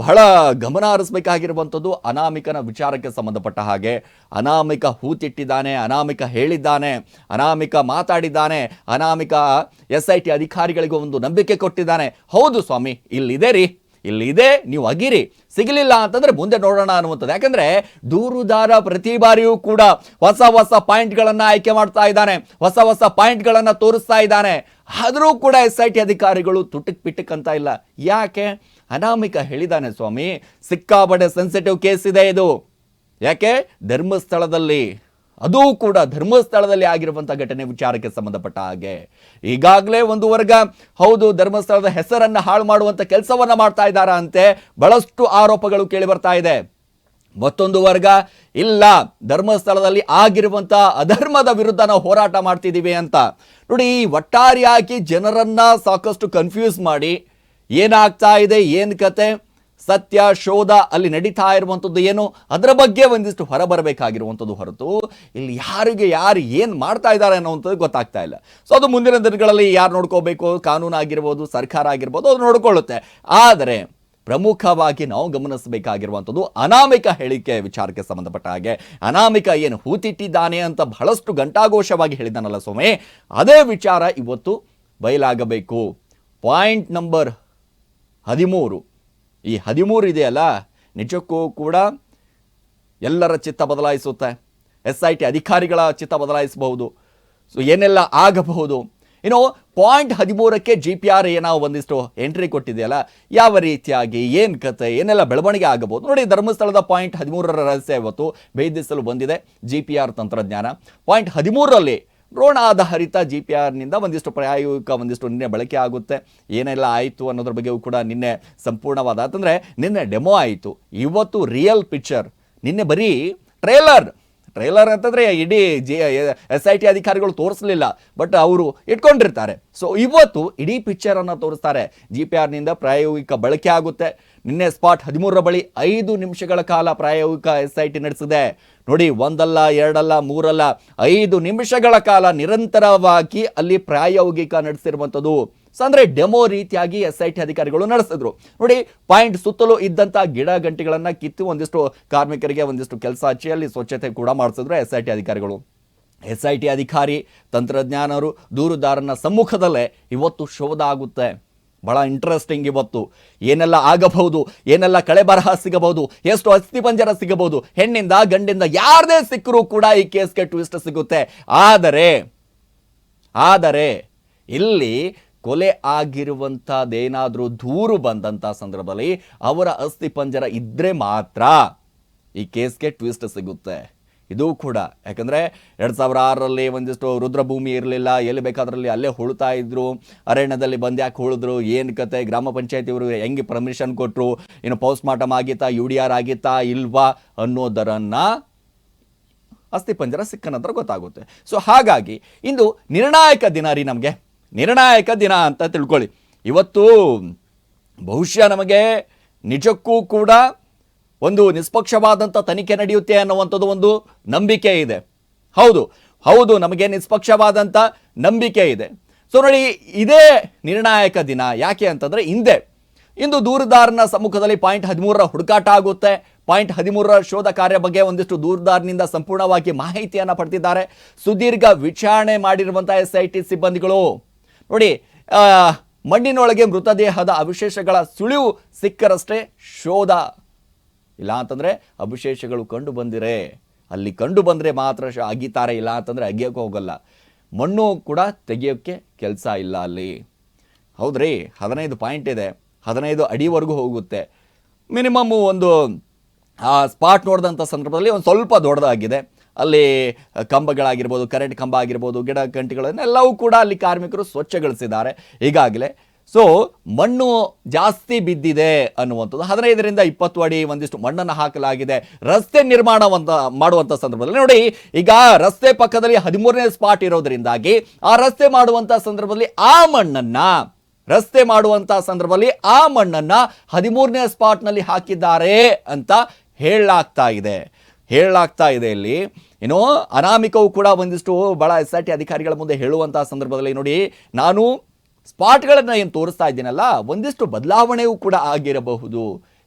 ಬಹಳ ಗಮನ ಹರಿಸಬೇಕಾಗಿರುವಂಥದ್ದು ಅನಾಮಿಕನ ವಿಚಾರಕ್ಕೆ ಸಂಬಂಧಪಟ್ಟ ಹಾಗೆ. ಅನಾಮಿಕ ಹೂತಿಟ್ಟಿದ್ದಾನೆ, ಅನಾಮಿಕ ಹೇಳಿದ್ದಾನೆ, ಅನಾಮಿಕ ಮಾತಾಡಿದ್ದಾನೆ, ಅನಾಮಿಕ ಎಸ್ ಐ ಟಿ ಅಧಿಕಾರಿಗಳಿಗೆ ಒಂದು ನಂಬಿಕೆ ಕೊಟ್ಟಿದ್ದಾನೆ. ಹೌದು ಸ್ವಾಮಿ, ಇಲ್ಲಿದೆ ರೀ. ಇಲ್ಲಿದೆ, ನೀವು ಅಗಿರಿ. ಸಿಗಲಿಲ್ಲ ಅಂತಂದ್ರೆ ಮುಂದೆ ನೋಡೋಣ ಅನ್ನುವಂಥದ್ದು. ಯಾಕಂದ್ರೆ ದೂರುದಾರ ಪ್ರತಿ ಬಾರಿಯೂ ಕೂಡ ಹೊಸ ಹೊಸ ಪಾಯಿಂಟ್ಗಳನ್ನು ಆಯ್ಕೆ ಮಾಡ್ತಾ ಇದ್ದಾನೆ. ಹೊಸ ಹೊಸ ಪಾಯಿಂಟ್ಗಳನ್ನು ತೋರಿಸ್ತಾ ಇದ್ದಾನೆ. ಆದರೂ ಕೂಡ ಎಸ್ ಐ ಟಿ ಅಧಿಕಾರಿಗಳು ತುಟಕ್ ಪಿಟಕ್ ಅಂತ ಇಲ್ಲ. ಯಾಕೆ? ಅನಾಮಿಕ ಹೇಳಿದಾನೆ ಸ್ವಾಮಿ. ಸಿಕ್ಕಾಪಟ್ಟೆ ಸೆನ್ಸಿಟಿವ್ ಕೇಸ್ ಇದೆ ಇದು. ಯಾಕೆ? ಧರ್ಮಸ್ಥಳದಲ್ಲಿ ಅದೂ ಕೂಡ ಧರ್ಮಸ್ಥಳದಲ್ಲಿ ಆಗಿರುವಂಥ ಘಟನೆ ವಿಚಾರಕ್ಕೆ ಸಂಬಂಧಪಟ್ಟ ಹಾಗೆ. ಈಗಾಗಲೇ ಒಂದು ವರ್ಗ, ಹೌದು, ಧರ್ಮಸ್ಥಳದ ಹೆಸರನ್ನ ಹಾಳು ಮಾಡುವಂಥ ಕೆಲಸವನ್ನ ಮಾಡ್ತಾ ಇದ್ದಾರಾ ಅಂತೆ ಬಹಳಷ್ಟು ಆರೋಪಗಳು ಕೇಳಿ ಬರ್ತಾ ಇದೆ. ಮತ್ತೊಂದು ವರ್ಗ, ಇಲ್ಲ, ಧರ್ಮಸ್ಥಳದಲ್ಲಿ ಆಗಿರುವಂಥ ಅಧರ್ಮದ ವಿರುದ್ಧ ನಾವು ಹೋರಾಟ ಮಾಡ್ತಿದ್ದೀವಿ ಅಂತ. ನೋಡಿ, ಈ ಒಟ್ಟಾರೆಯಾಗಿ ಜನರನ್ನ ಸಾಕಷ್ಟು ಕನ್ಫ್ಯೂಸ್ ಮಾಡಿ ಏನಾಗ್ತಾ ಇದೆ, ಏನು ಕತೆ? ಸತ್ಯ, ಶೋಧ ಅಲ್ಲಿ ನಡೀತಾ ಇರುವಂಥದ್ದು ಏನು? ಅದರ ಬಗ್ಗೆ ಒಂದಿಷ್ಟು ಹೊರಬರಬೇಕಾಗಿರುವಂಥದ್ದು ಹೊರತು ಇಲ್ಲಿ ಯಾರಿಗೆ, ಯಾರು ಏನು ಮಾಡ್ತಾ ಇದ್ದಾರೆ ಅನ್ನೋವಂಥದ್ದು ಗೊತ್ತಾಗ್ತಾ ಇಲ್ಲ. ಸೊ ಅದು ಮುಂದಿನ ದಿನಗಳಲ್ಲಿ ಯಾರು ನೋಡ್ಕೋಬೇಕು? ಕಾನೂನು ಆಗಿರ್ಬೋದು, ಸರ್ಕಾರ ಆಗಿರ್ಬೋದು, ಅದು ನೋಡಿಕೊಳ್ಳುತ್ತೆ. ಆದರೆ ಪ್ರಮುಖವಾಗಿ ನಾವು ಗಮನಿಸಬೇಕಾಗಿರುವಂಥದ್ದು ಅನಾಮಿಕ ಹೇಳಿಕೆ ವಿಚಾರಕ್ಕೆ ಸಂಬಂಧಪಟ್ಟ ಹಾಗೆ. ಅನಾಮಿಕ ಏನು ಹೂತಿಟ್ಟಿದ್ದಾನೆ ಅಂತ ಬಹಳಷ್ಟು ಘಂಟಾಘೋಷವಾಗಿ ಹೇಳಿದ್ದಾನಲ್ಲ ಸ್ವಾಮಿ ಅದೇ ವಿಚಾರ ಇವತ್ತು ಬಯಲಾಗಬೇಕು. ಪಾಯಿಂಟ್ ನಂಬರ್ ಹದಿಮೂರು. ಈ ಹದಿಮೂರು ಇದೆಯಲ್ಲ, ನಿಜಕ್ಕೂ ಕೂಡ ಎಲ್ಲರ ಚಿತ್ತ ಬದಲಾಯಿಸುತ್ತೆ. ಎಸ್ ಐ ಟಿ ಅಧಿಕಾರಿಗಳ ಚಿತ್ತ ಬದಲಾಯಿಸಬಹುದು. ಸೊ ಏನೆಲ್ಲ ಆಗಬಹುದು? ಇನ್ನು ಪಾಯಿಂಟ್ ಹದಿಮೂರಕ್ಕೆ ಜಿ ಪಿ ಆರ್ ಏನೋ ಒಂದಿಷ್ಟು ಎಂಟ್ರಿ ಕೊಟ್ಟಿದೆಯಲ್ಲ, ಯಾವ ರೀತಿಯಾಗಿ, ಏನು ಕತೆ ಏನೆಲ್ಲ ಬೆಳವಣಿಗೆ ಆಗಬಹುದು? ನೋಡಿ, ಧರ್ಮಸ್ಥಳದ ಪಾಯಿಂಟ್ ಹದಿಮೂರರ ರಹಸ್ಯ ಇವತ್ತು ಭೇದಿಸಲು ಬಂದಿದೆ ಜಿ ಪಿ ಆರ್ ತಂತ್ರಜ್ಞಾನ. ಪಾಯಿಂಟ್ ಹದಿಮೂರರಲ್ಲಿ ಡ್ರೋನ್ ಆಧಾರಿತ ಜಿ ಪಿ ಆರ್ನಿಂದ ಒಂದಿಷ್ಟು ಪ್ರಾಯೋಗಿಕ, ಒಂದಿಷ್ಟು ನಿನ್ನೆ ಬಳಕೆ ಆಗುತ್ತೆ. ಏನೆಲ್ಲ ಆಯಿತು ಅನ್ನೋದ್ರ ಬಗ್ಗೆಯೂ ಕೂಡ ನಿನ್ನೆ ಸಂಪೂರ್ಣವಾದ ಅಂತಂದರೆ ನಿನ್ನೆ ಡೆಮೋ ಆಯಿತು. ಇವತ್ತು ರಿಯಲ್ ಪಿಕ್ಚರ್ ನಿನ್ನೆ ಬರೀ ಟ್ರೇಲರ್ ಟ್ರೈಲರ್ ಅಂತಂದರೆ ಇಡೀ ಜಿ, ಎಸ್ ಐ ಟಿ ಅಧಿಕಾರಿಗಳು ತೋರಿಸಲಿಲ್ಲ ಬಟ್ ಅವರು ಇಟ್ಕೊಂಡಿರ್ತಾರೆ. ಸೊ ಇವತ್ತು ಇಡೀ ಪಿಕ್ಚರನ್ನು ತೋರಿಸ್ತಾರೆ. ಜಿ ಪಿ ಆರ್ನಿಂದ ಪ್ರಾಯೋಗಿಕ ಬಳಕೆ ಆಗುತ್ತೆ. ನಿನ್ನೆ ಸ್ಪಾಟ್ ಹದಿಮೂರರ ಬಳಿ ಐದು ನಿಮಿಷಗಳ ಕಾಲ ಪ್ರಾಯೋಗಿಕ ಎಸ್ ಐ ಟಿ ನಡೆಸಿದೆ. ನೋಡಿ, ಒಂದಲ್ಲ, ಎರಡಲ್ಲ, ಮೂರಲ್ಲ, ಐದು ನಿಮಿಷಗಳ ಕಾಲ ನಿರಂತರವಾಗಿ ಅಲ್ಲಿ ಪ್ರಾಯೋಗಿಕ ನಡೆಸಿರುವಂಥದ್ದು. ಸೊ ಅಂದರೆ ಡೆಮೋ ರೀತಿಯಾಗಿ ಎಸ್ ಐ ಟಿ ಅಧಿಕಾರಿಗಳು ನಡೆಸಿದ್ರು. ನೋಡಿ, ಪಾಯಿಂಟ್ ಸುತ್ತಲೂ ಇದ್ದಂಥ ಗಿಡ ಗಂಟೆಗಳನ್ನು ಕಿತ್ತು ಒಂದಿಷ್ಟು ಕಾರ್ಮಿಕರಿಗೆ ಒಂದಿಷ್ಟು ಕೆಲಸ ಹಚ್ಚಿ ಅಲ್ಲಿ ಸ್ವಚ್ಛತೆ ಕೂಡ ಮಾಡಿಸಿದ್ರು ಎಸ್ ಐ ಟಿ ಅಧಿಕಾರಿಗಳು. ಎಸ್ ಐ ಟಿ ಅಧಿಕಾರಿ, ತಂತ್ರಜ್ಞಾನರು, ದೂರುದಾರನ ಸಮ್ಮುಖದಲ್ಲೇ ಇವತ್ತು ಶೋಧ ಆಗುತ್ತೆ. ಬಹಳ ಇಂಟ್ರೆಸ್ಟಿಂಗ್ ಇವತ್ತು. ಏನೆಲ್ಲ ಆಗಬಹುದು, ಏನೆಲ್ಲ ಕಳೆ ಬರಹ ಸಿಗಬಹುದು, ಎಷ್ಟು ಅಸ್ಥಿಪಂಜರ ಸಿಗಬಹುದು, ಹೆಣ್ಣಿಂದ ಗಂಡಿಂದ ಯಾರದೇ ಸಿಕ್ಕರೂ ಕೂಡ ಈ ಕೇಸ್ಗೆ ಟ್ವಿಸ್ಟ್ ಸಿಗುತ್ತೆ. ಆದರೆ ಆದರೆ, ಇಲ್ಲಿ ಕೊಲೆ ಆಗಿರುವಂಥದ್ದೇನಾದರೂ ದೂರು ಬಂದಂಥ ಸಂದರ್ಭದಲ್ಲಿ ಅವರ ಅಸ್ಥಿಪಂಜರ ಇದ್ರೆ ಮಾತ್ರ ಈ ಕೇಸ್ಗೆ ಟ್ವಿಸ್ಟ್ ಸಿಗುತ್ತೆ. ಇದು ಕೂಡ. ಯಾಕಂದರೆ ಎರಡು ಸಾವಿರ ಆರರಲ್ಲಿ ಒಂದಿಷ್ಟು ರುದ್ರಭೂಮಿ ಇರಲಿಲ್ಲ, ಎಲ್ಲಿ ಬೇಕಾದ್ರಲ್ಲಿ ಅಲ್ಲೇ ಹುಳ್ತಾ ಇದ್ರು, ಅರಣ್ಯದಲ್ಲಿ ಬಂದು ಯಾಕೆ ಉಳಿದ್ರು ಏನು ಕತೆ, ಗ್ರಾಮ ಪಂಚಾಯತಿಯವರು ಹೆಂಗೆ ಪರ್ಮಿಷನ್ ಕೊಟ್ಟರು ಏನು ಪೋಸ್ಟ್ ಮಾರ್ಟಮ್ ಆಗಿತ್ತಾ ಯು ಡಿ ಆರ್ ಆಗಿತ್ತಾ, ಇಲ್ವಾ ಅನ್ನೋದರನ್ನು ಅಸ್ಥಿಪಂಜರ ಸಿಕ್ಕ ನಂತರ ಗೊತ್ತಾಗುತ್ತೆ. ಸೊ ಹಾಗಾಗಿ ಇಂದು ನಿರ್ಣಾಯಕ ದಿನ ರೀ ನಮಗೆ. ನಿರ್ಣಾಯಕ ದಿನ ಅಂತ ತಿಳ್ಕೊಳ್ಳಿ. ಇವತ್ತು ಬಹುಶಃ ನಮಗೆ ನಿಜಕ್ಕೂ ಕೂಡ ಒಂದು ನಿಷ್ಪಕ್ಷವಾದಂಥ ತನಿಖೆ ನಡೆಯುತ್ತೆ ಅನ್ನುವಂಥದ್ದು ಒಂದು ನಂಬಿಕೆ ಇದೆ. ಹೌದು ಹೌದು, ನಮಗೆ ನಿಷ್ಪಕ್ಷವಾದಂಥ ನಂಬಿಕೆ ಇದೆ. ಸೊ ನೋಡಿ, ಇದೇ ನಿರ್ಣಾಯಕ ದಿನ. ಯಾಕೆ ಅಂತಂದರೆ ಹಿಂದೆ, ಇಂದು ದೂರದಾರನ ಸಮ್ಮುಖದಲ್ಲಿ ಪಾಯಿಂಟ್ ಹದಿಮೂರರ ಹುಡುಕಾಟ ಆಗುತ್ತೆ. ಪಾಯಿಂಟ್ ಹದಿಮೂರರ ಶೋಧ ಕಾರ್ಯ ಬಗ್ಗೆ ಒಂದಿಷ್ಟು ದೂರದಾರನಿಂದ ಸಂಪೂರ್ಣವಾಗಿ ಮಾಹಿತಿಯನ್ನು ಪಡೆದಿದ್ದಾರೆ. ಸುದೀರ್ಘ ವಿಚಾರಣೆ ಮಾಡಿರುವಂಥ ಎಸ್ ಐ ಟಿ ಸಿಬ್ಬಂದಿಗಳು. ನೋಡಿ ಮಣ್ಣಿನೊಳಗೆ ಮೃತದೇಹದ ಅವಶೇಷಗಳ ಸುಳಿವು ಸಿಕ್ಕರಷ್ಟೇ ಶೋಧ ಇಲ್ಲ ಅಂತಂದರೆ ಅಭಿಶೇಷಗಳು ಕಂಡು ಬಂದಿರೆ. ಅಲ್ಲಿ ಕಂಡು ಬಂದರೆ ಮಾತ್ರ ಶ- ಅಗಿತಾರೆ, ಇಲ್ಲ ಅಂತಂದರೆ ಅಗಿಯೋಕೆ ಹೋಗಲ್ಲ. ಮಣ್ಣು ಕೂಡ ತೆಗಿಯೋಕ್ಕೆ ಕೆಲಸ ಇಲ್ಲ ಅಲ್ಲಿ. ಹೌದ್ರಿ? ಹದಿನೈದು ಪಾಯಿಂಟ್ ಇದೆ. ಹದಿನೈದು ಅಡಿವರೆಗೂ ಹೋಗುತ್ತೆ. ಮಿನಿಮಮ್ಮು ಒಂದು, ಆ ಸ್ಪಾಟ್ ನೋಡಿದಂಥ ಸಂದರ್ಭದಲ್ಲಿ ಒಂದು ಸ್ವಲ್ಪ ದೊಡ್ಡದಾಗಿದೆ. ಅಲ್ಲಿ ಕಂಬಗಳಾಗಿರ್ಬೋದು, ಕರೆಂಟ್ ಕಂಬ ಆಗಿರ್ಬೋದು, ಗಿಡ ಗಂಟೆಗಳನ್ನೆಲ್ಲವೂ ಕೂಡ ಅಲ್ಲಿ ಕಾರ್ಮಿಕರು ಸ್ವಚ್ಛಗೊಳಿಸಿದ್ದಾರೆ. ಈಗಾಗಲೇ ಸೊ ಮಣ್ಣು ಜಾಸ್ತಿ ಬಿದ್ದಿದೆ ಅನ್ನುವಂಥದ್ದು. ಹದಿನೈದರಿಂದ ಇಪ್ಪತ್ತು ಅಡಿ ಒಂದಿಷ್ಟು ಮಣ್ಣನ್ನು ಹಾಕಲಾಗಿದೆ. ರಸ್ತೆ ನಿರ್ಮಾಣವಂತ ಮಾಡುವಂಥ ಸಂದರ್ಭದಲ್ಲಿ. ನೋಡಿ, ಈಗ ರಸ್ತೆ ಪಕ್ಕದಲ್ಲಿ ಹದಿಮೂರನೇ ಸ್ಪಾಟ್ ಇರೋದ್ರಿಂದಾಗಿ ಆ ರಸ್ತೆ ಮಾಡುವಂಥ ಸಂದರ್ಭದಲ್ಲಿ ಆ ಮಣ್ಣನ್ನು, ರಸ್ತೆ ಮಾಡುವಂಥ ಸಂದರ್ಭದಲ್ಲಿ ಆ ಮಣ್ಣನ್ನು ಹದಿಮೂರನೇ ಸ್ಪಾಟ್ನಲ್ಲಿ ಹಾಕಿದ್ದಾರೆ ಅಂತ ಹೇಳಲಾಗ್ತಾ ಇದೆ. ಹೇಳಲಾಗ್ತಾ ಇದೆ ಇಲ್ಲಿ. ಏನು ಅನಾಮಿಕವು ಕೂಡ ಒಂದಿಷ್ಟು ಬಹಳ ಎಸ್ ಆರ್ ಟಿ ಅಧಿಕಾರಿಗಳ ಮುಂದೆ ಹೇಳುವಂಥ ಸಂದರ್ಭದಲ್ಲಿ ನೋಡಿ, ನಾನು ಸ್ಪಾಟ್ಗಳನ್ನು ಏನು ತೋರಿಸ್ತಾ ಇದ್ದೀನಲ್ಲ, ಒಂದಿಷ್ಟು ಬದಲಾವಣೆಯೂ ಕೂಡ ಆಗಿರಬಹುದು.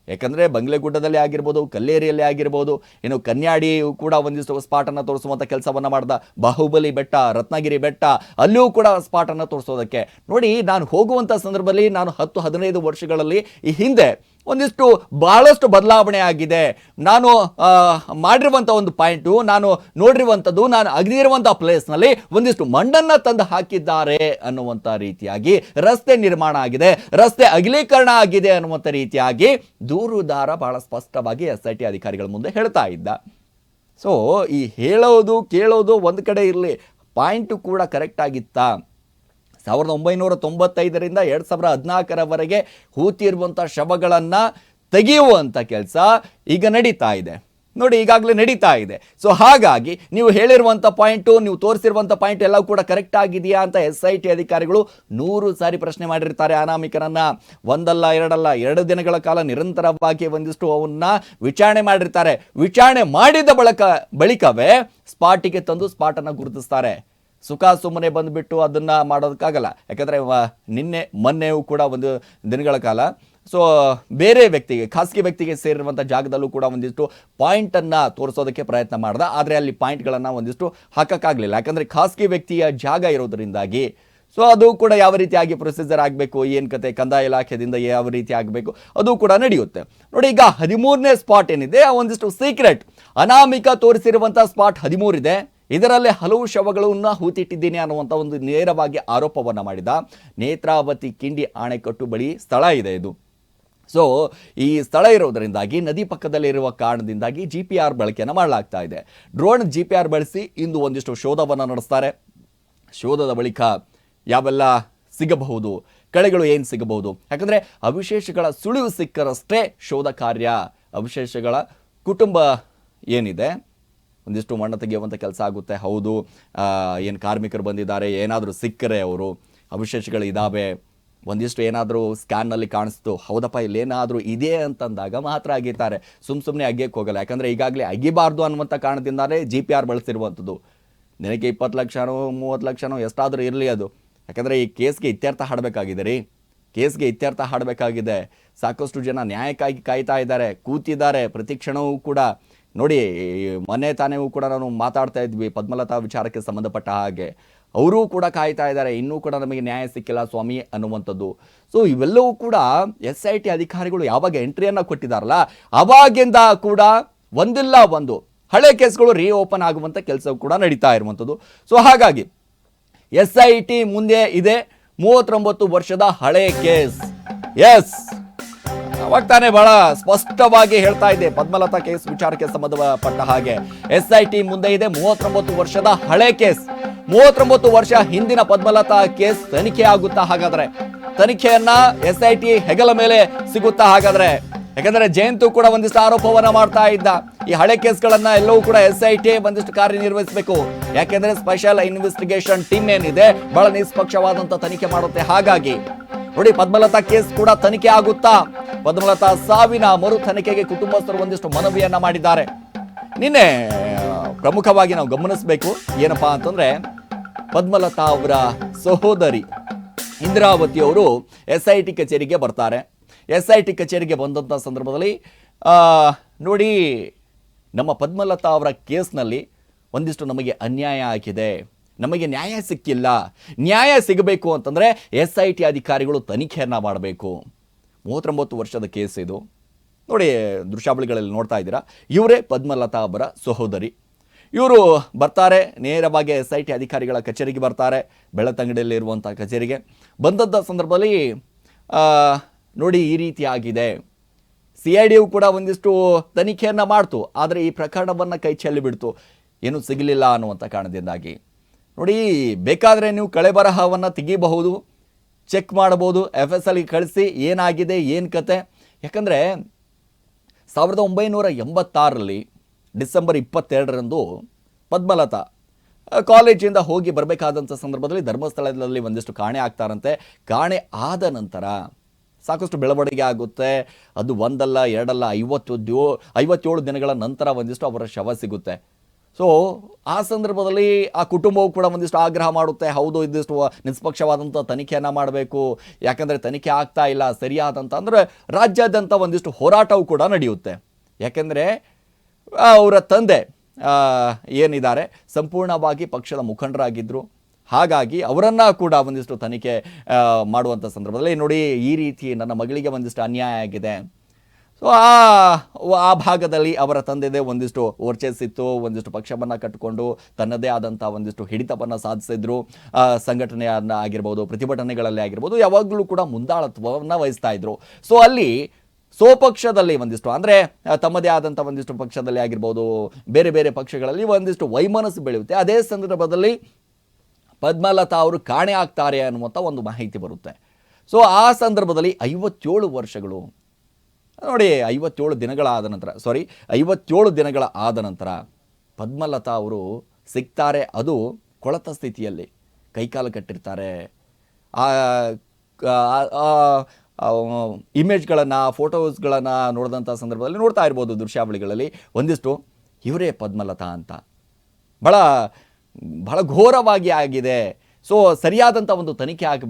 ಯಾಕಂದರೆ ಬಂಗ್ಲೆಗುಡ್ಡದಲ್ಲಿ ಆಗಿರ್ಬೋದು, ಕಲ್ಲೇರಿಯಲ್ಲಿ ಆಗಿರ್ಬೋದು ಏನು ಕನ್ಯಾಡಿಯು ಕೂಡ ಒಂದಿಷ್ಟು ಸ್ಪಾಟನ್ನು ತೋರಿಸುವಂಥ ಕೆಲಸವನ್ನು ಮಾಡ್ದ. ಬಾಹುಬಲಿ ಬೆಟ್ಟ, ರತ್ನಗಿರಿ ಬೆಟ್ಟ, ಅಲ್ಲಿಯೂ ಕೂಡ ಸ್ಪಾಟನ್ನು ತೋರಿಸೋದಕ್ಕೆ. ನೋಡಿ, ನಾನು ಹೋಗುವಂಥ ಸಂದರ್ಭದಲ್ಲಿ ನಾನು ಹತ್ತು ಹದಿನೈದು ವರ್ಷಗಳಲ್ಲಿ ಈ ಹಿಂದೆ ಒಂದಿಷ್ಟು ಬಹಳಷ್ಟು ಬದಲಾವಣೆ ಆಗಿದೆ. ನಾನು ಮಾಡಿರುವಂಥ ಒಂದು ಪಾಯಿಂಟು, ನಾನು ನೋಡಿರುವಂಥದ್ದು, ನಾನು ಅಗ್ನಿರುವಂಥ ಪ್ಲೇಸ್ನಲ್ಲಿ ಒಂದಿಷ್ಟು ಮಣ್ಣನ್ನು ತಂದು ಹಾಕಿದ್ದಾರೆ ಅನ್ನುವಂಥ ರೀತಿಯಾಗಿ ರಸ್ತೆ ನಿರ್ಮಾಣ ಆಗಿದೆ. ರಸ್ತೆ ಅಗಲೀಕರಣ ಆಗಿದೆ ಅನ್ನುವಂಥ ರೀತಿಯಾಗಿ ದೂರುದಾರ ಬಹಳ ಸ್ಪಷ್ಟವಾಗಿ ಎಸ್ ಐ ಟಿ ಅಧಿಕಾರಿಗಳ ಮುಂದೆ ಹೇಳ್ತಾ ಇದ್ದ. ಸೊ ಈ ಹೇಳೋದು, ಕೇಳೋದು ಒಂದು ಕಡೆ ಇರಲಿ, ಪಾಯಿಂಟು ಕೂಡ ಕರೆಕ್ಟ್ ಆಗಿತ್ತಾ? ಸಾವಿರದ ಒಂಬೈನೂರ ತೊಂಬತ್ತೈದರಿಂದ ಎರಡು ಸಾವಿರದ ಹದಿನಾಲ್ಕರವರೆಗೆ ಹೂತಿರುವಂಥ ಶವಗಳನ್ನು ತೆಗೆಯುವಂಥ ಕೆಲಸ ಈಗ ನಡೀತಾ ಇದೆ. ನೋಡಿ, ಈಗಾಗಲೇ ನಡೀತಾ ಇದೆ. ಸೊ ಹಾಗಾಗಿ ನೀವು ಹೇಳಿರುವಂಥ ಪಾಯಿಂಟು ನೀವು ತೋರಿಸಿರುವಂಥ ಪಾಯಿಂಟ್ ಎಲ್ಲ ಕೂಡ ಕರೆಕ್ಟ್ ಆಗಿದೆಯಾ ಅಂತ ಎಸ್ ಐ ಟಿ ಅಧಿಕಾರಿಗಳು ನೂರು ಸಾರಿ ಪ್ರಶ್ನೆ ಮಾಡಿರ್ತಾರೆ. ಅನಾಮಿಕರನ್ನು ಒಂದಲ್ಲ, ಎರಡಲ್ಲ, ಎರಡು ದಿನಗಳ ಕಾಲ ನಿರಂತರವಾಗಿ ಒಂದಿಷ್ಟು ಅವನ್ನ ವಿಚಾರಣೆ ಮಾಡಿರ್ತಾರೆ. ವಿಚಾರಣೆ ಮಾಡಿದ ಬಳಕ, ಬಳಿಕವೇ ಸ್ಪಾಟಿಗೆ ತಂದು ಸ್ಪಾಟನ್ನು ಗುರುತಿಸ್ತಾರೆ. ಸುಖ ಸುಮ್ಮನೆ ಬಂದುಬಿಟ್ಟು ಅದನ್ನು ಮಾಡೋದಕ್ಕಾಗಲ್ಲ. ಯಾಕಂದರೆ ನಿನ್ನೆ, ಮೊನ್ನೆಯೂ ಕೂಡ ಒಂದು ದಿನಗಳ ಕಾಲ, ಸೊ, ಬೇರೆ ವ್ಯಕ್ತಿಗೆ, ಖಾಸಗಿ ವ್ಯಕ್ತಿಗೆ ಸೇರಿರುವಂಥ ಜಾಗದಲ್ಲೂ ಕೂಡ ಒಂದಿಷ್ಟು ಪಾಯಿಂಟನ್ನು ತೋರಿಸೋದಕ್ಕೆ ಪ್ರಯತ್ನ ಮಾಡ್ದ. ಆದರೆ ಅಲ್ಲಿ ಪಾಯಿಂಟ್ಗಳನ್ನು ಒಂದಿಷ್ಟು ಹಾಕೋಕ್ಕಾಗಲಿಲ್ಲ. ಯಾಕಂದರೆ, ಖಾಸಗಿ ವ್ಯಕ್ತಿಯ ಜಾಗ ಇರೋದರಿಂದಾಗಿ, ಸೊ, ಅದು ಕೂಡ ಯಾವ ರೀತಿಯಾಗಿ ಪ್ರೊಸೀಜರ್ ಆಗಬೇಕು, ಏನು ಕತೆ, ಕಂದಾಯ ಇಲಾಖೆಯಿಂದ ಯಾವ ರೀತಿ ಆಗಬೇಕು, ಅದು ಕೂಡ ನಡೆಯುತ್ತೆ. ನೋಡಿ, ಈಗ ಹದಿಮೂರನೇ ಸ್ಪಾಟ್ ಏನಿದೆ ಒಂದಿಷ್ಟು ಸೀಕ್ರೆಟ್ ಅನಾಮಿಕ ತೋರಿಸಿರುವಂಥ ಸ್ಪಾಟ್ ಹದಿಮೂರಿದೆ. ಇದರಲ್ಲಿ ಹಲವು ಶವಗಳನ್ನು ಹೂತಿಟ್ಟಿದ್ದೀನಿ ಅನ್ನುವಂಥ ಒಂದು ನೇರವಾಗಿ ಆರೋಪವನ್ನು ಮಾಡಿದ ನೇತ್ರಾವತಿ ಕಿಂಡಿ ಆಣೆಕಟ್ಟು ಬಳಿ ಸ್ಥಳ ಇದೆ ಇದು. ಸೊ ಈ ಸ್ಥಳ ಇರೋದರಿಂದಾಗಿ ನದಿ ಪಕ್ಕದಲ್ಲಿರುವ ಕಾರಣದಿಂದಾಗಿ ಜಿ ಪಿ ಆರ್ ಬಳಕೆಯನ್ನು ಮಾಡಲಾಗ್ತಾ ಇದೆ. ಡ್ರೋನ್ ಜಿ ಪಿ ಆರ್ ಬಳಸಿ ಇಂದು ಒಂದಿಷ್ಟು ಶೋಧವನ್ನು ನಡೆಸ್ತಾರೆ. ಶೋಧದ ಬಳಿಕ ಯಾವೆಲ್ಲ ಸಿಗಬಹುದು, ಕಳೆಗಳು ಏನು ಸಿಗಬಹುದು? ಯಾಕಂದರೆ ಅವಶೇಷಗಳ ಸುಳಿವು ಸಿಕ್ಕರಷ್ಟೇ ಶೋಧ ಕಾರ್ಯ, ಅವಶೇಷಗಳ ಕುಟುಂಬ ಏನಿದೆ ಒಂದಿಷ್ಟು ಮಣ್ಣು ತೆಗೆಯುವಂಥ ಕೆಲಸ ಆಗುತ್ತೆ. ಹೌದು ಏನು ಕಾರ್ಮಿಕರು ಬಂದಿದ್ದಾರೆ, ಏನಾದರೂ ಸಿಕ್ಕರೆ ಅವರು ಅವಶೇಷಗಳು ಇದ್ದಾವೆ ಒಂದಿಷ್ಟು ಏನಾದರೂ ಸ್ಕ್ಯಾನ್ನಲ್ಲಿ ಕಾಣಿಸ್ತು, ಹೌದಪ್ಪ, ಇಲ್ಲೇನಾದರೂ ಇದೆ ಅಂತಂದಾಗ ಮಾತ್ರ ಅಗೀತಾರೆ. ಸುಮ್ಮ ಸುಮ್ಮನೆ ಅಗ್ಯಕ್ಕೆ ಹೋಗಲ್ಲ. ಯಾಕಂದರೆ ಈಗಾಗಲೇ ಅಗಿಬಾರ್ದು ಅನ್ನುವಂಥ ಕಾರಣದಿಂದಾನೇ ಜಿ ಪಿ ಆರ್ ಬಳಸಿರುವಂಥದ್ದು. ನಿನಗೆ ಇಪ್ಪತ್ತು ಲಕ್ಷನೋ, ಮೂವತ್ತು ಲಕ್ಷನೋ, ಎಷ್ಟಾದರೂ ಇರಲಿ ಅದು. ಯಾಕಂದರೆ ಈ ಕೇಸ್ಗೆ ಇತ್ಯರ್ಥ ಹಾಡಬೇಕಾಗಿದೆ ರೀ. ಕೇಸ್ಗೆ ಇತ್ಯರ್ಥ ಹಾಡಬೇಕಾಗಿದೆ. ಸಾಕಷ್ಟು ಜನ ನ್ಯಾಯಕ್ಕಾಗಿ ಕಾಯ್ತಾ ಇದ್ದಾರೆ, ಕೂತಿದ್ದಾರೆ, ಪ್ರತಿ ಕ್ಷಣವೂ ಕೂಡ. ನೋಡಿ ಮೊನ್ನೆ ತಾನೇ ಕೂಡ ನಾನು ಮಾತಾಡ್ತಾ ಇದ್ವಿ, ಪದ್ಮಲತಾ ವಿಚಾರಕ್ಕೆ ಸಂಬಂಧಪಟ್ಟ ಹಾಗೆ. ಅವರೂ ಕೂಡ ಕಾಯ್ತಾ ಇದ್ದಾರೆ, ಇನ್ನೂ ಕೂಡ ನಮಗೆ ನ್ಯಾಯ ಸಿಕ್ಕಿಲ್ಲ ಸ್ವಾಮಿ ಅನ್ನುವಂಥದ್ದು. ಸೊ ಇವೆಲ್ಲವೂ ಕೂಡ ಎಸ್ ಐ ಟಿ ಅಧಿಕಾರಿಗಳು ಯಾವಾಗ ಎಂಟ್ರಿಯನ್ನು ಕೊಟ್ಟಿದ್ದಾರಲ್ಲ ಅವಾಗಿಂದ ಕೂಡ ಒಂದಿಲ್ಲ ಒಂದು. ಹಳೆ ಕೇಸ್ಗಳು ರೀ ಓಪನ್ ಆಗುವಂಥ ಕೆಲಸ ಕೂಡ ನಡೀತಾ ಇರುವಂಥದ್ದು. ಸೊ ಹಾಗಾಗಿ ಎಸ್ ಐ ಟಿ ಮುಂದೆ ಇದೆ, ಮೂವತ್ತೊಂಬತ್ತು ವರ್ಷದ ಹಳೆ ಕೇಸ್. ಎಸ್ ಅವಾಗ ತಾನೇ ಬಹಳ ಸ್ಪಷ್ಟವಾಗಿ ಹೇಳ್ತಾ ಇದೆ. ಪದ್ಮಲತಾ ಕೇಸ್ ವಿಚಾರಕ್ಕೆ ಸಂಬಂಧಪಟ್ಟ ಹಾಗೆ. ಎಸ್ ಐ ಟಿ ಮುಂದೆ ಇದೆ, ಮೂವತ್ತೊಂಬತ್ತು ವರ್ಷದ ಹಳೆ ಕೇಸ್. ಮೂವತ್ತೊಂಬತ್ತು ವರ್ಷ ಹಿಂದಿನ ಪದ್ಮಲತಾ ಕೇಸ್ ತನಿಖೆ ಆಗುತ್ತಾ ಹಾಗಾದ್ರೆ? ತನಿಖೆಯನ್ನ ಎಸ್ ಐ ಟಿ ಹೆಗಲ ಮೇಲೆ ಸಿಗುತ್ತಾ ಹಾಗಾದ್ರೆ? ಯಾಕಂದ್ರೆ ಜಯಂತು ಕೂಡ ಒಂದಿಷ್ಟು ಆರೋಪವನ್ನ ಮಾಡ್ತಾ ಇದ್ದ. ಈ ಹಳೆ ಕೇಸ್ಗಳನ್ನ ಎಲ್ಲವೂ ಕೂಡ ಎಸ್ ಐ ಟಿ ಒಂದಿಷ್ಟು ಕಾರ್ಯನಿರ್ವಹಿಸಬೇಕು. ಯಾಕೆಂದ್ರೆ ಸ್ಪೆಷಲ್ ಇನ್ವೆಸ್ಟಿಗೇಷನ್ ಟೀಮ್ ಏನಿದೆ, ಬಹಳ ನಿಷ್ಪಕ್ಷವಾದಂತ ತನಿಖೆ ಮಾಡುತ್ತೆ. ಹಾಗಾಗಿ ನೋಡಿ, ಪದ್ಮಲತಾ ಕೇಸ್ ಕೂಡ ತನಿಖೆ ಆಗುತ್ತಾ? ಪದ್ಮಲತಾ ಸಾವಿನ ಮರು ತನಿಖೆಗೆ ಕುಟುಂಬಸ್ಥರು ಒಂದಿಷ್ಟು ಮನವಿಯನ್ನ ಮಾಡಿದ್ದಾರೆ. ನಿನ್ನೆ ಪ್ರಮುಖವಾಗಿ ನಾವು ಗಮನಿಸಬೇಕು, ಏನಪ್ಪಾ ಅಂತಂದ್ರೆ ಪದ್ಮಲತಾ ಅವರ ಸಹೋದರಿ ಇಂದಿರಾವತಿ ಅವರು ಎಸ್ ಐ ಟಿ ಕಚೇರಿಗೆ ಬರ್ತಾರೆ. ಎಸ್ ಐ ಟಿ ಕಚೇರಿಗೆ ಬಂದಂಥ ಸಂದರ್ಭದಲ್ಲಿ ನೋಡಿ, ನಮ್ಮ ಪದ್ಮಲತಾ ಅವರ ಕೇಸ್ನಲ್ಲಿ ಒಂದಿಷ್ಟು ನಮಗೆ ಅನ್ಯಾಯ ಆಗಿದೆ. ನಮಗೆ ನ್ಯಾಯ ಸಿಕ್ಕಿಲ್ಲ. ನ್ಯಾಯ ಸಿಗಬೇಕು ಅಂತಂದರೆ ಎಸ್ ಐ ಟಿ ಅಧಿಕಾರಿಗಳು ತನಿಖೆಯನ್ನು ಮಾಡಬೇಕು. ಮೂವತ್ತೊಂಬತ್ತು ವರ್ಷದ ಕೇಸ್ ಇದು. ನೋಡಿ, ದೃಶ್ಯಾವಳಿಗಳಲ್ಲಿ ನೋಡ್ತಾ ಇದ್ದೀರಾ. ಇವರೇ ಪದ್ಮಲತಾ ಅವರ ಸಹೋದರಿ. ಇವರು ಬರ್ತಾರೆ, ನೇರವಾಗಿ ಎಸ್ ಐ ಟಿ ಅಧಿಕಾರಿಗಳ ಕಚೇರಿಗೆ ಬರ್ತಾರೆ ಬೆಳತಂಗಡಿಯಲ್ಲಿರುವಂಥ ಕಚೇರಿಗೆ. ಬಂದದ್ದ ಸಂದರ್ಭದಲ್ಲಿ ನೋಡಿ, ಈ ರೀತಿ ಆಗಿದೆ. ಸಿ ಐ ಡಿಯು ಕೂಡ ಒಂದಿಷ್ಟು ತನಿಖೆಯನ್ನು ಮಾಡ್ತು, ಆದರೆ ಈ ಪ್ರಕರಣವನ್ನು ಕೈ ಚೆಲ್ಲಿ ಬಿಡ್ತು. ಏನೂ ಸಿಗಲಿಲ್ಲ ಅನ್ನುವಂಥ ಕಾರಣದಿಂದಾಗಿ. ನೋಡಿ, ಬೇಕಾದರೆ ನೀವು ಕಳೆ ಬರಹವನ್ನು ತೆಗಿಬಹುದು ಚೆಕ್ ಮಾಡ್ಬೋದು ಎಫ್ ಎಸ್ ಎಲ್ಗೆ ಕಳಿಸಿ ಏನಾಗಿದೆ, ಏನು ಕತೆ. ಯಾಕಂದರೆ ಸಾವಿರದ ಒಂಬೈನೂರ ಎಂಬತ್ತಾರರಲ್ಲಿ ಡಿಸೆಂಬರ್ ಇಪ್ಪತ್ತೆರಡರಂದು ಪದ್ಮಲತಾ ಕಾಲೇಜಿಂದ ಹೋಗಿ ಬರಬೇಕಾದಂಥ ಸಂದರ್ಭದಲ್ಲಿ ಧರ್ಮಸ್ಥಳದಲ್ಲಿ ಒಂದಿಷ್ಟು ಕಾಣೆ ಆಗ್ತಾರಂತೆ. ಕಾಣೆ ಆದ ನಂತರ ಸಾಕಷ್ಟು ಬೆಳವಣಿಗೆ ಆಗುತ್ತೆ. ಅದು ಒಂದಲ್ಲ, ಎರಡಲ್ಲ, ಐವತ್ತು ಐವತ್ತೇಳು ದಿನಗಳ ನಂತರ ಒಂದಿಷ್ಟು ಅವರ ಶವ ಸಿಗುತ್ತೆ. ಸೊ ಆ ಸಂದರ್ಭದಲ್ಲಿ ಆ ಕುಟುಂಬವು ಕೂಡ ಒಂದಿಷ್ಟು ಆಗ್ರಹ ಮಾಡುತ್ತೆ. ಹೌದು, ಇದಿಷ್ಟು ನಿಷ್ಪಕ್ಷವಾದಂಥ ತನಿಖೆಯನ್ನು ಮಾಡಬೇಕು. ಯಾಕಂದರೆ ತನಿಖೆ ಆಗ್ತಾ ಇಲ್ಲ ಸರಿಯಾದಂಥ ಅಂದರೆ ರಾಜ್ಯಾದ್ಯಂತ ಒಂದಿಷ್ಟು ಹೋರಾಟವು ಕೂಡ ನಡೆಯುತ್ತೆ. ಯಾಕೆಂದರೆ ಅವರ ತಂದೆ ಏನಿದ್ದಾರೆ, ಸಂಪೂರ್ಣವಾಗಿ ಪಕ್ಷದ ಮುಖಂಡರಾಗಿದ್ದರು ಹಾಗಾಗಿ ಅವರನ್ನು ಕೂಡ ಒಂದಿಷ್ಟು ತನಿಖೆ ಮಾಡುವಂಥ ಸಂದರ್ಭದಲ್ಲಿ ನೋಡಿ ಈ ರೀತಿ ನನ್ನ ಮಗಳಿಗೆ ಒಂದಿಷ್ಟು ಅನ್ಯಾಯ ಆಗಿದೆ. ಆ ಆ ಭಾಗದಲ್ಲಿ ಅವರ ತಂದೆದೇ ಒಂದಿಷ್ಟು ವರ್ಚಸ್ಸಿತ್ತು, ಒಂದಿಷ್ಟು ಪಕ್ಷವನ್ನು ಕಟ್ಟಿಕೊಂಡು ತನ್ನದೇ ಆದಂಥ ಒಂದಿಷ್ಟು ಹಿಡಿತವನ್ನು ಸಾಧಿಸಿದ್ರು. ಸಂಘಟನೆಯನ್ನ ಆಗಿರ್ಬೋದು, ಪ್ರತಿಭಟನೆಗಳಲ್ಲಿ ಆಗಿರ್ಬೋದು, ಯಾವಾಗಲೂ ಕೂಡ ಮುಂದಾಳತ್ವವನ್ನು ವಹಿಸ್ತಾ ಇದ್ರು. ಸೊ ಅಲ್ಲಿ ಸ್ವಪಕ್ಷದಲ್ಲಿ ಒಂದಿಷ್ಟು, ಅಂದರೆ ತಮ್ಮದೇ ಆದಂಥ ಒಂದಿಷ್ಟು ಪಕ್ಷದಲ್ಲಿ ಆಗಿರ್ಬೋದು, ಬೇರೆ ಬೇರೆ ಪಕ್ಷಗಳಲ್ಲಿ ಒಂದಿಷ್ಟು ವೈಮನಸ್ಸು ಬೆಳೆಯುತ್ತೆ. ಅದೇ ಸಂದರ್ಭದಲ್ಲಿ ಪದ್ಮಲತಾ ಅವರು ಕಾಣೆ ಆಗ್ತಾರೆ ಅನ್ನುವಂಥ ಒಂದು ಮಾಹಿತಿ ಬರುತ್ತೆ. ಸೊ ಆ ಸಂದರ್ಭದಲ್ಲಿ ಐವತ್ತೇಳು ವರ್ಷಗಳು ನೋಡಿ, ಐವತ್ತೇಳು ದಿನಗಳಾದ ನಂತರ ಸಾರಿ ಐವತ್ತೇಳು ದಿನಗಳ ಆದ ನಂತರ ಪದ್ಮಲತಾ ಅವರು ಸಿಗ್ತಾರೆ. ಅದು ಕೊಳತ ಸ್ಥಿತಿಯಲ್ಲಿ ಕೈಕಾಲು ಕಟ್ಟಿರ್ತಾರೆ. ಇಮೇಜ್ಗಳನ್ನು ಫೋಟೋಸ್ಗಳನ್ನು ನೋಡಿದಂಥ ಸಂದರ್ಭದಲ್ಲಿ ನೋಡ್ತಾ ಇರ್ಬೋದು ದೃಶ್ಯಾವಳಿಗಳಲ್ಲಿ. ಒಂದಿಷ್ಟು, ಇವರೇ ಪದ್ಮಲತಾ ಅಂತ. ಭಾಳ ಬಹಳ ಘೋರವಾಗಿ ಆಗಿದೆ. ಸೊ ಸರಿಯಾದಂಥ ಒಂದು ತನಿಖೆ ಆಗಬೇಕು.